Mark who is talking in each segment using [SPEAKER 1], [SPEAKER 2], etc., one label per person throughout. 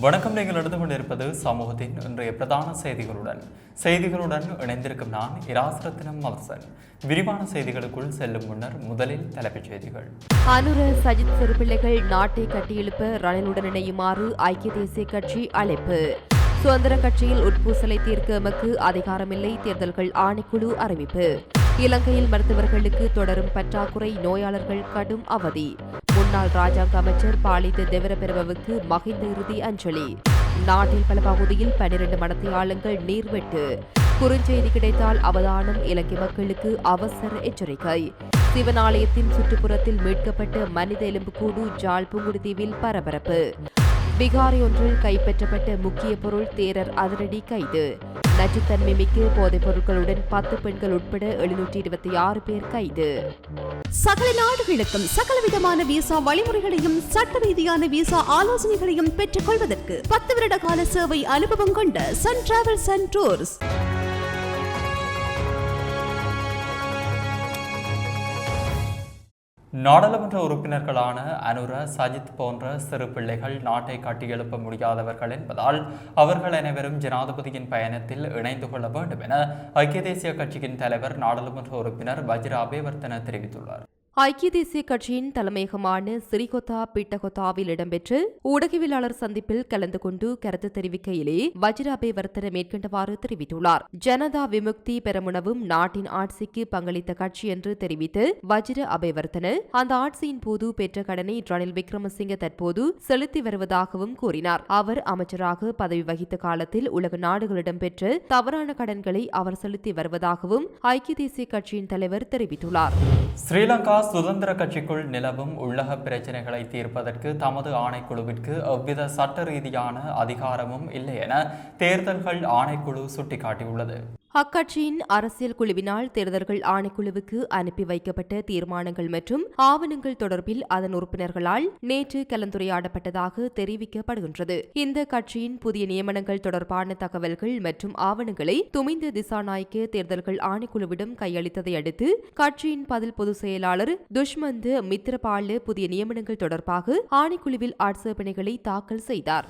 [SPEAKER 1] வணக்கம் நீங்கள் நடந்து கொண்டிருப்பது சமூகத்தின் இன்றைய பிரதான செய்திகளுடன். செய்திகளுடன் இணைந்திருக்கும் நான் இராசரத்தினம் அவசன். விரிவான செய்திகளுக்குள் செல்லும் முன்னர் முதலில் தலைப்புச் செய்திகள்.
[SPEAKER 2] அனுர சஜித் சிறுபிள்ளைகள் நாட்டை கட்டியெழுப்ப ரணிலுடன் இணையுமாறு ஐக்கிய தேசிய கட்சி அழைப்பு. சுதந்திர கட்சியில் உட்பூசலை தீர்க்க எமக்கு அதிகாரமில்லை தேர்தல்கள் ஆணைக்குழு அறிவிப்பு. இலங்கையில் மருத்துவர்களுக்கு தொடரும் பற்றாக்குறை நோயாளர்கள் கடும் அவதி. முன்னாள் ராஜாங்க அமைச்சர் பாலித தேவரபெருமவுக்கு மகிந்த இறுதி அஞ்சலி. நாட்டில் பல பகுதியில் பனிரண்டு மடத்தியாளங்கள் நீர்வெட்டு. குறுஞ்செய்தி கிடைத்தால் அவதானம் இலங்கை மக்களுக்கு அவசர எச்சரிக்கை. சிவனாலயத்தின் சுற்றுப்புறத்தில் மீட்கப்பட்ட மனித எலும்புக்கூடு ஜாழ்புங்குடிதீவில் பரபரப்பு. பிகாரி ஒன்றில் கைப்பற்றப்பட்ட முக்கிய பொருள் தேரர் அதிரடி கைது. நச்சுத்தன்மை மிக்க போதைப் பொருட்களுடன் பத்து பெண்கள் உட்பட எழுநூற்றி இருபத்தி ஆறு பேர் கைது.
[SPEAKER 3] சகல நாடுகளுக்கும் சகலவிதமான விசா வழிமுறைகளையும் சட்ட ரீதியான விசா ஆலோசனைகளையும் பெற்றுக் கொள்வதற்கு பத்து வருட கால சேவை அனுபவம் கொண்ட சன் டிராவல்ஸ் அண்ட் டூர்ஸ்
[SPEAKER 1] நாடாளுமன்ற உறுப்பினர்களான அனுர சஜித் போன்ற சிறு பிள்ளைகள் நாட்டை கட்டியெழுப்ப முடியாதவர்கள் என்பதால் அவர்கள் அனைவரும் ஜனாதிபதியின் பயணத்தில் இணைந்து கொள்ள வேண்டும் என ஐக்கிய தேசிய கட்சியின் தலைவர் நாடாளுமன்ற உறுப்பினர் வஜ்ர அபேவர்த்தன தெரிவித்துள்ளார்.
[SPEAKER 2] ஐக்கிய தேசிய கட்சியின் தலைமையகமான சிறிகொத்தா பிட்டகொத்தாவில் இடம்பெற்ற ஊடகவியலாளர் சந்திப்பில் கலந்து கொண்டு கருத்து தெரிவிக்கையிலே வஜ்ர வர்த்தன மேற்கண்டவாறு தெரிவித்துள்ளார். ஜனதா விமுக்தி பெறமுனவும் நாட்டின் ஆட்சிக்கு பங்களித்த கட்சி என்று தெரிவித்து வஜ்ர அபேவர்த்தன அந்த ஆட்சியின் போது பெற்ற கடனை ரணில் விக்ரமசிங்க தற்போது செலுத்தி வருவதாகவும் கூறினார். அவர் அமைச்சராக பதவி வகித்த காலத்தில் உலக நாடுகளிடம் பெற்று தவறான கடன்களை அவர் செலுத்தி வருவதாகவும் ஐக்கிய தேசிய கட்சியின் தலைவர் தெரிவித்துள்ளார்.
[SPEAKER 1] ஸ்ரீலங்கா சுதந்திர கட்சிக்குள் நிலவும் உள்ளக பிரச்சினைகளை தீர்ப்பதற்கு தமது ஆணைக்குழுவிற்கு எவ்வித சட்ட ரீதியான அதிகாரமும் இல்லை என தேர்தல்கள் ஆணைக்குழு சுட்டிக்காட்டியுள்ளது.
[SPEAKER 2] அக்கட்சியின் அரசியல் குழுவினால் தேர்தல்கள் ஆணைக்குழுவுக்கு அனுப்பி வைக்கப்பட்ட தீர்மானங்கள் மற்றும் ஆவணங்கள் தொடர்பில் அதன் உறுப்பினர்களால் நேற்று கலந்துரையாடப்பட்டதாக தெரிவிக்கப்படுகின்றது. இந்த கட்சியின் புதிய நியமனங்கள் தொடர்பான தகவல்கள் மற்றும் ஆவணங்களை துமிந்த திசாநாயக்க தேர்தல்கள் ஆணைக்குழுவிடம் கையளித்ததை அடுத்து கட்சியின் பதில் பொதுச் செயலாளர் துஷ்மந்து மித்ரபால புதிய நியமனங்கள் தொடர்பாக ஆணைக்குழுவில் ஆட்சேபனைகளை தாக்கல் செய்தார்.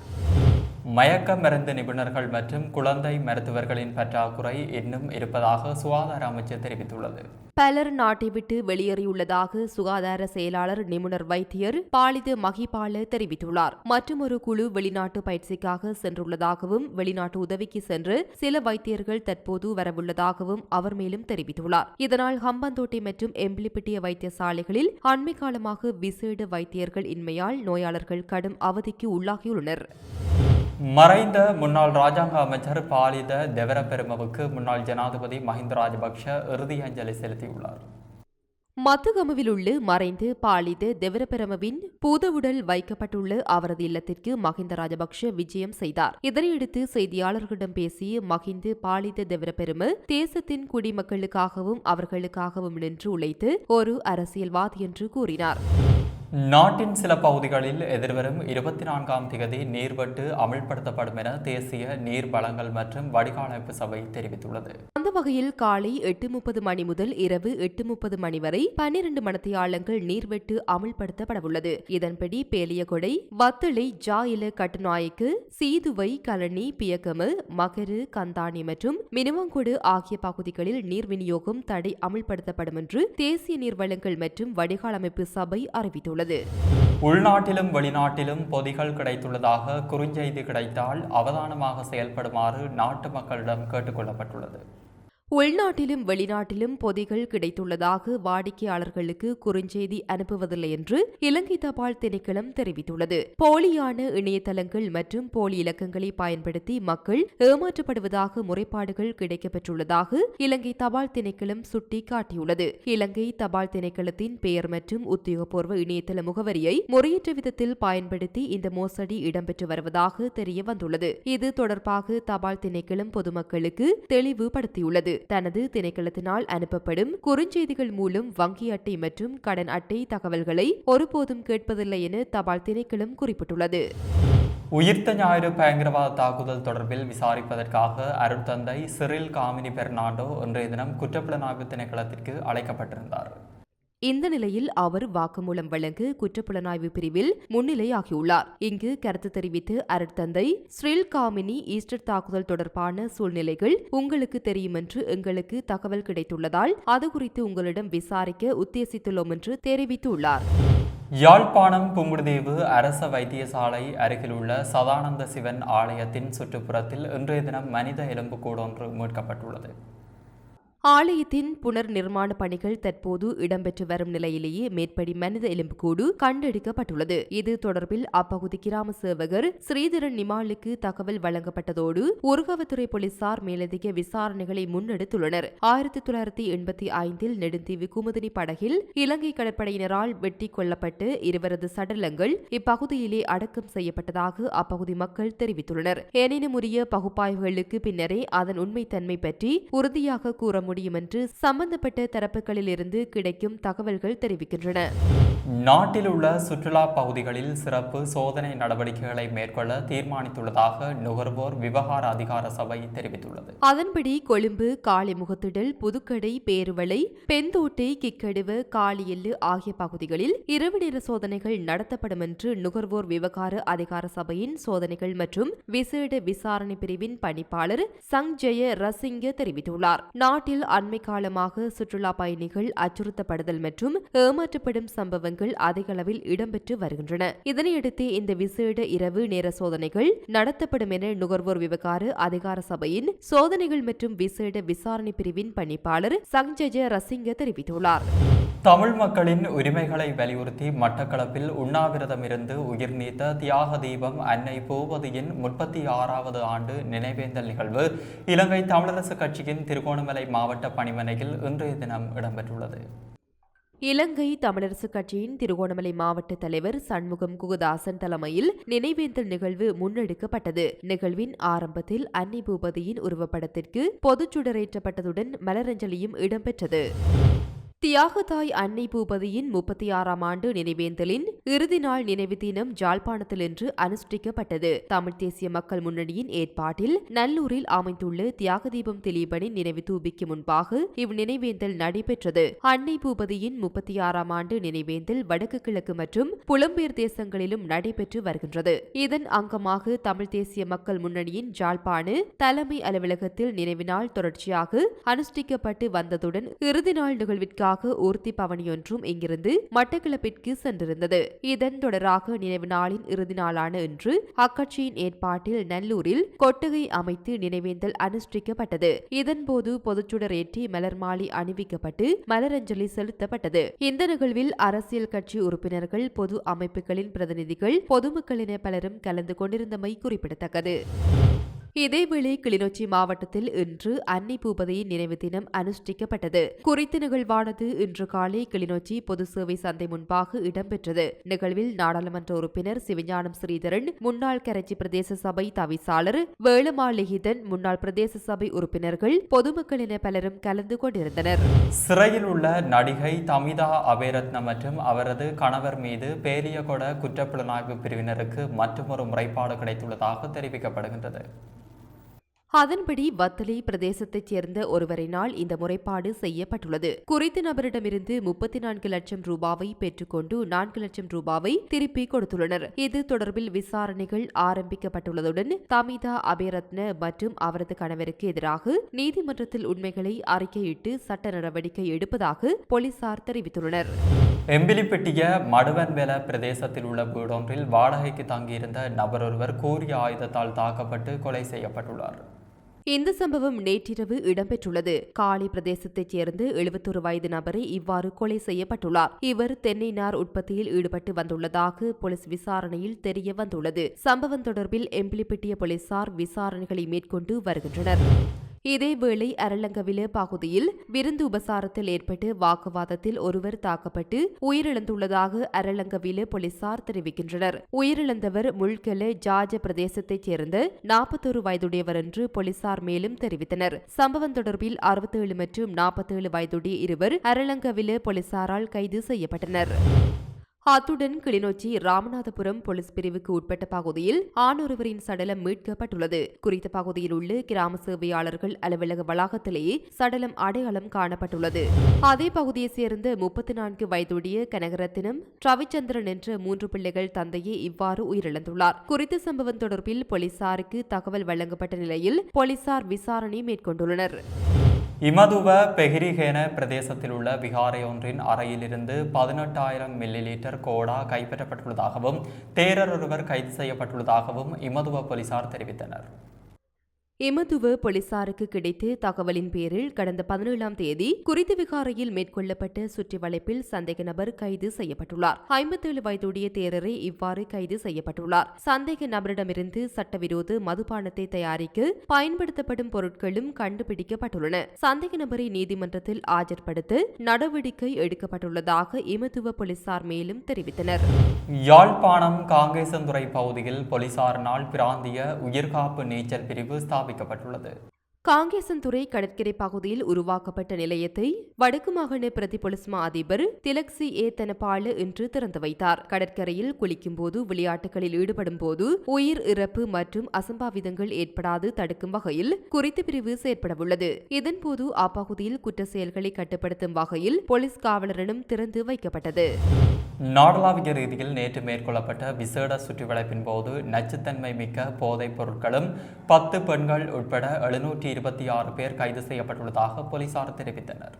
[SPEAKER 1] மயக்க மருந்து நிபுணர்கள் மற்றும் குழந்தை மருத்துவர்களின் பற்றாக்குறை இன்னும் இருப்பதாக சுகாதார அமைச்சர் தெரிவித்துள்ளது.
[SPEAKER 2] பலர் நாட்டை விட்டு வெளியேறியுள்ளதாக சுகாதார செயலாளர் நிபுணர் வைத்தியர் பாலிது மகிபால தெரிவித்துள்ளார். மற்றும் ஒரு குழு வெளிநாட்டு பயிற்சிக்காக சென்றுள்ளதாகவும் வெளிநாட்டு உதவிக்கு சென்று சில வைத்தியர்கள் தற்போது வரவுள்ளதாகவும் அவர் மேலும் தெரிவித்துள்ளார். இதனால் ஹம்பந்தோட்டை மற்றும் எம்பிலிப்பிட்டிய வைத்தியசாலைகளில் அண்மை காலமாக விசேட வைத்தியர்கள் இன்மையால் நோயாளர்கள் கடும் அவதிக்கு உள்ளாகியுள்ளனர்.
[SPEAKER 1] மறைந்த முன்னாள் ராஜாங்க அமைச்சர் பாலித தெவரபெருமவுக்கு முன்னாள் ஜனாதிபதி மஹிந்த ராஜபக்ஷ இறுதி அஞ்சலி செலுத்தியுள்ளார்.
[SPEAKER 2] மத்துகமுவில் உள்ள மறைந்து பாலித தெவரபெரமவின் பூதவுடல் வைக்கப்பட்டுள்ள அவரது இல்லத்திற்கு மஹிந்த ராஜபக்ஷ விஜயம் செய்தார். இதனையடுத்து செய்தியாளர்களிடம் பேசிய மஹிந்த பாலித தெவரபெரும தேசத்தின் குடிமக்களுக்காகவும் அவர்களுக்காகவும் நின்று உழைத்து ஒரு அரசியல்வாதி என்று கூறினார்.
[SPEAKER 1] நாட்டின் சில பகுதிகளில் எதிர்வரும் இருபத்தி நான்காம் தேதி நீர்வட்டு அமல்படுத்தப்படும் என தேசிய நீர் வளங்கள் மற்றும் வடிகாலமைப்பு சபை தெரிவித்துள்ளது.
[SPEAKER 2] அந்த வகையில் காலை எட்டு முப்பது மணி முதல் இரவு எட்டு முப்பது மணி வரை பன்னிரண்டு மணத்தியாளங்கள் நீர்வெட்டு அமல்படுத்தப்படவுள்ளது. இதன்படி பேலியகொடை வத்தளை ஜா கட்டுநாய்க்கு சீதுவை கலனி பியக்கமு மகரு கந்தானி மற்றும் மினுவங்கொடு ஆகிய பகுதிகளில் நீர் விநியோகம் தடை அமல்படுத்தப்படும் என்று தேசிய நீர்வளங்கள் மற்றும் வடிகாலமைப்பு சபை அறிவித்துள்ளது.
[SPEAKER 1] உள்நாட்டிலும் வெளிநாட்டிலும் பொதிகள் கிடைத்துள்ளதாக குறுஞ்செய்தி கிடைத்தால் அவதானமாக செயல்படுமாறு நாட்டு மக்களிடம் கேட்டுக்கொள்ளப்பட்டுள்ளது
[SPEAKER 2] உள்நாட்டிலும் வெளிநாட்டிலும் பொதிகள் கிடைத்துள்ளதாக வாடிக்கையாளர்களுக்கு குறுஞ்செய்தி அனுப்புவதில்லை என்று இலங்கை தபால் திணைக்களம் தெரிவித்துள்ளது. போலியான இணையதளங்கள் மற்றும் போலி இலக்கங்களை பயன்படுத்தி மக்கள் ஏமாற்றப்படுவதாக முறைப்பாடுகள் கிடைக்கப்பெற்றுள்ளதாக இலங்கை தபால் திணைக்களம் சுட்டிக்காட்டியுள்ளது. இலங்கை தபால் திணைக்களத்தின் பெயர் மற்றும் உத்தியோகபூர்வ இணையதள முகவரியை முறையற்ற விதத்தில் பயன்படுத்தி இந்த மோசடி இடம்பெற்று வருவதாக தெரிய வந்துள்ளது இது தொடர்பாக தபால் திணைக்களம் பொதுமக்களுக்கு தெளிவுபடுத்தியுள்ளது. தனது திணைக்களத்தினால் அனுப்பப்படும் குறுஞ்செய்திகள் மூலம் வங்கி அட்டை மற்றும் கடன் அட்டை தகவல்களை ஒருபோதும் கேட்பதில்லை என தபால் திணைக்களம் குறிப்பிட்டுள்ளது.
[SPEAKER 1] உயிர்த்த ஞாயிறு பயங்கரவாத தாக்குதல் தொடர்பில் விசாரிப்பதற்காக அருட்தந்தை சிறில் காமினி பெர்னாண்டோ இன்றைய தினம் குற்றப்புலனாய்வு திணைக்களத்திற்கு அழைக்கப்பட்டிருந்தார்.
[SPEAKER 2] இந்த நிலையில் அவர் வாக்குமூலம் வழங்க குற்றப்புலனாய்வு பிரிவில் முன்னிலையாகியுள்ளார். இங்கு கருத்து தெரிவித்து அருட்தந்தை ஸ்ரீல் காமினி ஈஸ்டர் தாக்குதல் தொடர்பான சூழ்நிலைகள் உங்களுக்கு தெரியும் என்று எங்களுக்கு தகவல் கிடைத்துள்ளதால் அது குறித்து உங்களிடம் விசாரிக்க உத்தேசித்துள்ளோம் என்று தெரிவித்துள்ளார்.
[SPEAKER 1] யாழ்ப்பாணம் புங்குடுதீவு அரச வைத்தியசாலை அருகிலுள்ள சதானந்த சிவன் ஆலயத்தின் சுற்றுப்புறத்தில் இன்றைய தினம் மனித எலும்புக்கூடொன்று மீட்கப்பட்டுள்ளது.
[SPEAKER 2] ஆலயத்தின் புனர் நிர்மாண பணிகள் தற்போது இடம்பெற்று வரும் நிலையிலேயே மேற்படி மனித எலும்புக்கூடு கண்டெடுக்கப்பட்டுள்ளது. இது தொடர்பில் அப்பகுதி கிராம சேவகர் ஸ்ரீதரன் நிமாலுக்கு தகவல் வழங்கப்பட்டதோடு உருகவத்துறை போலீசார் மேலதிக விசாரணைகளை முன்னெடுத்துள்ளனர். ஆயிரத்தி தொள்ளாயிரத்தி எண்பத்தி ஐந்தில் நெடுந்தீவு குமுதினி படகில் இலங்கை கடற்படையினரால் வெட்டி கொல்லப்பட்டு இருவரது சடலங்கள் இப்பகுதியிலே அடக்கம் செய்யப்பட்டதாக அப்பகுதி மக்கள் தெரிவித்துள்ளனர். எனினும் உரிய பகுப்பாய்வுகளுக்கு பின்னரே அதன் உண்மைத்தன்மை பற்றி உறுதியாக கூற முடியும் என்று சம்பந்தப்பட்ட தரப்புகளிலிருந்து கிடைக்கும் தகவல்கள் தெரிவிக்கின்றன.
[SPEAKER 1] நாட்டில் உள்ள சுற்றுலா பகுதிகளில் சிறப்பு சோதனை நடவடிக்கைகளை மேற்கொள்ள தீர்மானித்துள்ளதாக நுகர்வோர் விவகார அதிகார சபை தெரிவித்துள்ளது.
[SPEAKER 2] அதன்படி கொழும்பு காளிமுகத்திடல் புதுக்கடை பேருவளை பெந்தோட்டை கிக்கடுவு காளியெல்லு ஆகிய பகுதிகளில் இரவு நேர சோதனைகள் நடத்தப்படும் என்று நுகர்வோர் விவகார அதிகார சபையின் சோதனைகள் மற்றும் விசேட விசாரணை பிரிவின் பணிப்பாளர் சங்ஜய ரசிங்க தெரிவித்துள்ளார். நாட்டில் அண்மை காலமாக சுற்றுலா பயணிகள் அச்சுறுத்தப்படுதல் மற்றும் ஏமாற்றப்படும் சம்பவங்கள் அதிக அளவில் இடம்பெற்று வருகின்றன. இதனையடுத்து இந்த விசேட இரவு நேர சோதனைகள் நடத்தப்படும் என நுகர்வோர் விவகார அதிகார சபையின் சோதனைகள் மற்றும் விசேட விசாரணை பிரிவின் பணிப்பாளர் சங்ஜய ரசிங்க தெரிவித்துள்ளார்.
[SPEAKER 1] தமிழ் மக்களின் உரிமைகளை வலியுறுத்தி மட்டக்களப்பில் உண்ணாவிரதம் இருந்து உயிர் நீத்த தியாக தீபம் அன்னை பூவதியின் முப்பத்தி ஆறாவது ஆண்டு நினைவேந்தல் நிகழ்வு இலங்கை தமிழரசு கட்சியின் திருகோணமலை மாவட்ட பணிமனையில் இன்றைய தினம் இடம்பெற்றுள்ளது.
[SPEAKER 2] இலங்கை தமிழரசு கட்சியின் திருகோணமலை மாவட்ட தலைவர் சண்முகம் குகுதாசன் தலைமையில் நினைவேந்தல் நிகழ்வு முன்னெடுக்கப்பட்டது. நிகழ்வின் ஆரம்பத்தில் அன்னை பூபதியின் உருவப்படத்திற்கு பொதுச்சுடரேற்றப்பட்டதுடன் மலரஞ்சலியும் இடம்பெற்றது. தியாகதாய் அன்னை பூபதியின் முப்பத்தி ஆறாம் ஆண்டு நினைவேந்தலின் இறுதி நாள் நினைவு தினம் ஜாழ்ப்பாணத்தில் இன்று அனுஷ்டிக்கப்பட்டது. தமிழ் தேசிய மக்கள் முன்னணியின் ஏற்பாட்டில் நல்லூரில் அமைந்துள்ள தியாக தீபம் திலீபனின் நினைவு தூபிக்கு முன்பாக இவ்நினைவேந்தல் நடைபெற்றது. அன்னை பூபதியின் முப்பத்தி ஆறாம் ஆண்டு நினைவேந்தல் வடக்கு கிழக்கு மற்றும் புலம்பெயர் தேசங்களிலும் நடைபெற்று வருகின்றது. இதன் அங்கமாக தமிழ் தேசிய மக்கள் முன்னணியின் ஜாழ்ப்பாணு தலைமை அலுவலகத்தில் நினைவு நாள் தொடர்ச்சியாக அனுஷ்டிக்கப்பட்டு வந்ததுடன் இறுதி நாள் நிகழ்விற்காக ஊர்த்தி பவனியொன்றும் இங்கிருந்து மட்டக்கிழப்பிற்கு சென்றிருந்தது. இதன் தொடராக நினைவு நாளின் இறுதி நாளான இன்று அக்கட்சியின் ஏற்பாட்டில் நல்லூரில் கொட்டகை அமைத்து நினைவேந்தல் அனுஷ்டிக்கப்பட்டது. இதன்போது பொதுச்சுடர் ஏற்றி மலர் மாலை அணிவிக்கப்பட்டு மலரஞ்சலி செலுத்தப்பட்டது. இந்த நிகழ்வில் அரசியல் கட்சி உறுப்பினர்கள் பொது அமைப்புகளின் பிரதிநிதிகள் பொதுமக்களின பலரும் கலந்து கொண்டிருந்தமை குறிப்பிடத்தக்கது. இதேவேளை கிளிநொச்சி மாவட்டத்தில் இன்று அன்னை பூபதியின் நினைவு தினம் அனுஷ்டிக்கப்பட்டது. குறித்த நிகழ்வானது இன்று காலை கிளிநொச்சி பொது சேவை சந்தை முன்பாக இடம்பெற்றது. நிகழ்வில் நாடாளுமன்ற உறுப்பினர் சிவஞானம் ஸ்ரீதரன் முன்னாள் கரைச்சி பிரதேச சபை தவிசாளர் வேலுமாளிகிதன் முன்னாள் பிரதேச சபை உறுப்பினர்கள் பொதுமக்கள் என பலரும் கலந்து கொண்டிருந்தனர்.
[SPEAKER 1] சிறையில் உள்ள நடிகை தமிதா அபேரத்ன மற்றும் அவரது கணவர் மீது பேரியகொட குற்றப்புலனாய்வு பிரிவினருக்கு மற்றொரு முறைப்பாடு கிடைத்துள்ளதாக தெரிவிக்கப்படுகின்றது.
[SPEAKER 2] அதன்படி வத்தலை பிரதேசத்தைச் சேர்ந்த ஒருவரினால் இந்த முறைப்பாடு செய்யப்பட்டுள்ளது. குறித்த நபரிடமிருந்து முப்பத்தி நான்கு லட்சம் ரூபாவை பெற்றுக்கொண்டு நான்கு லட்சம் ரூபாவை திருப்பி கொடுத்துள்ளனர். இது தொடர்பில் விசாரணைகள் ஆரம்பிக்கப்பட்டுள்ளதுடன் தமிதா அபேரத்ன மற்றும் அவரது கணவருக்கு எதிராக நீதிமன்றத்தில் உண்மைகளை அறிக்கையிட்டு சட்ட நடவடிக்கை எடுப்பதாக போலீசார் தெரிவித்துள்ளனர்.
[SPEAKER 1] எம்பிலிப்பட்டிய மடுவன்வேல பிரதேசத்தில் உள்ள வீடொன்றில் வாடகைக்கு தங்கியிருந்த நபர் ஒருவர் கூறிய ஆயுதத்தால் தாக்கப்பட்டு கொலை செய்யப்பட்டுள்ளார்.
[SPEAKER 2] இந்த சம்பவம் நேற்றிரவு இடம்பெற்றுள்ளது. காலி பிரதேசத்தைச் சேர்ந்த எழுபத்தொரு வயது நபரை இவ்வாறு கொலை செய்யப்பட்டுள்ளார். இவர் தென்னை நார் உற்பத்தியில் ஈடுபட்டு வந்துள்ளதாக போலீஸ் விசாரணையில் தெரிய வந்துள்ளது. சம்பவம் தொடர்பில் எம்பிலிப்பிட்டிய போலீசார் விசாரணைகளை மேற்கொண்டு வருகின்றனர். இதேவேளை அரளங்கவில பகுதியில் விருந்து உபசாரத்தில் ஏற்பட்டு வாக்குவாதத்தில் ஒருவர் தாக்கப்பட்டு உயிரிழந்துள்ளதாக அரளங்கவில போலீசார் தெரிவிக்கின்றனர். உயிரிழந்தவர் முள்கெல ஜாஜ பிரதேசத்தைச் சேர்ந்த நாற்பத்தொரு வயதுடையவர் என்று போலீசார் மேலும் தெரிவித்தனர். சம்பவம் தொடர்பில் அறுபத்தேழு மற்றும் நாற்பத்தேழு வயதுடைய இருவர் அரளங்கவில போலீசாரால் கைது செய்யப்பட்டனர். அத்துடன் கிளிநொச்சி ராமநாதபுரம் போலீஸ் பிரிவுக்கு உட்பட்ட பகுதியில் ஆணொருவரின் சடலம் மீட்கப்பட்டுள்ளது. குறித்த பகுதியில் உள்ள கிராம சேவையாளர்கள் அலுவலக வளாகத்திலேயே சடலம் அடையாளம் காணப்பட்டுள்ளது. அதே பகுதியைச் சேர்ந்த முப்பத்தி நான்கு வயதுடைய கனகரத்தினம் ரவிச்சந்திரன் என்ற மூன்று பிள்ளைகள் தந்தையே இவ்வாறு உயிரிழந்துள்ளார். குறித்த சம்பவம் தொடர்பில் போலீசாருக்கு தகவல் வழங்கப்பட்ட நிலையில் போலீசார் விசாரணை மேற்கொண்டுள்ளனர்.
[SPEAKER 1] இமதுவ பெஹிரிகேன பிரதேசத்தில் உள்ள விகாரை ஒன்றின் அறையிலிருந்து பதினெட்டாயிரம் மில்லி லிட்டர் கோடா கைப்பற்றப்பட்டுள்ளதாகவும் தேரர் ஒருவர் கைது செய்யப்பட்டுள்ளதாகவும் இமதுவ போலீசார் தெரிவித்தனர்.
[SPEAKER 2] எமதுவ போலீசாருக்கு கிடைத்த தகவலின் பேரில் கடந்த பதினேழாம் தேதி குறித்த விகாரையில் மேற்கொள்ளப்பட்ட சுற்றி வளைப்பில் சந்தேக நபர் கைது செய்யப்பட்டுள்ளார். ஐம்பத்தேழு வயதுடைய தேரரே இவ்வாறு கைது செய்யப்பட்டுள்ளார். சந்தேக நபரிடமிருந்து சட்டவிரோத மதுபானத்தை தயாரிக்க பயன்படுத்தப்படும் பொருட்களும் கண்டுபிடிக்கப்பட்டுள்ளன. சந்தேக நபரை நீதிமன்றத்தில் ஆஜர்படுத்த நடவடிக்கை எடுக்கப்பட்டுள்ளதாக எமதுவ போலீசார் மேலும் தெரிவித்தனர்.
[SPEAKER 1] யாழ்ப்பாணம் காங்கேசந்துறை பகுதியில் போலீசாரினால் பிராந்திய உயிர்காப்பு நீச்சல் பிரிவு ஸ்தாபிக்கப்பட்டுள்ளது.
[SPEAKER 2] காங்கேசன்துறை கடற்கரை பகுதியில் உருவாக்கப்பட்ட நிலையத்தை வடக்கு மாகாண பிரதி மா அதிபர் திலக்சி ஏ தனபால இன்று திறந்து வைத்தார். கடற்கரையில் குளிக்கும் போது விளையாட்டுகளில் ஈடுபடும் போது உயிர் இறப்பு மற்றும் அசம்பாவிதங்கள் ஏற்படாது தடுக்கும் வகையில் குறித்த பிரிவு செயற்படவுள்ளது. இதன்போது அப்பகுதியில் குற்ற செயல்களை கட்டுப்படுத்தும் வகையில் போலீஸ் காவலரிடம் திறந்து வைக்கப்பட்டது.
[SPEAKER 1] நாடளாவிய ரீதியில் நேற்று மேற்கொள்ளப்பட்ட விசேட சுற்றிவளைப்பின் போது நச்சுத்தன்மை மிக்க போதைப் பொருட்களும் பத்து பெண்கள் உட்பட எழுநூற்றி இருபத்தி ஆறு பேர் கைது செய்யப்பட்டுள்ளதாக போலீசார் தெரிவித்தனர்.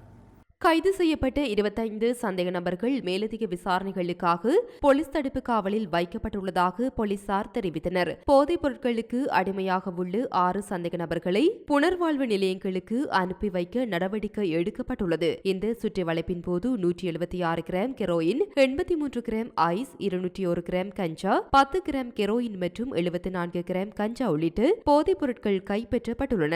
[SPEAKER 2] கைது செய்யப்பட்ட இருபத்தைந்து சந்தேக நபர்கள் மேலதிக விசாரணைகளுக்காக போலீஸ் தடுப்பு காவலில் வைக்கப்பட்டுள்ளதாக போலீசார் தெரிவித்தனர். போதைப் பொருட்களுக்கு அடிமையாக உள்ள ஆறு சந்தேக நபர்களை புனர்வாழ்வு நிலையங்களுக்கு அனுப்பி வைக்க நடவடிக்கை எடுக்கப்பட்டுள்ளது. இந்த சுற்றி வளைப்பின் போது நூற்றி எழுபத்தி ஆறு கிராம் கெரோயின் எண்பத்தி மூன்று கிராம் ஐஸ் இருநூற்றி ஒரு கிராம் கஞ்சா பத்து கிராம் கெரோயின் மற்றும் எழுபத்தி நான்கு கிராம் கஞ்சா உள்ளிட்டு போதைப் பொருட்கள் கைப்பற்றப்பட்டுள்ளன.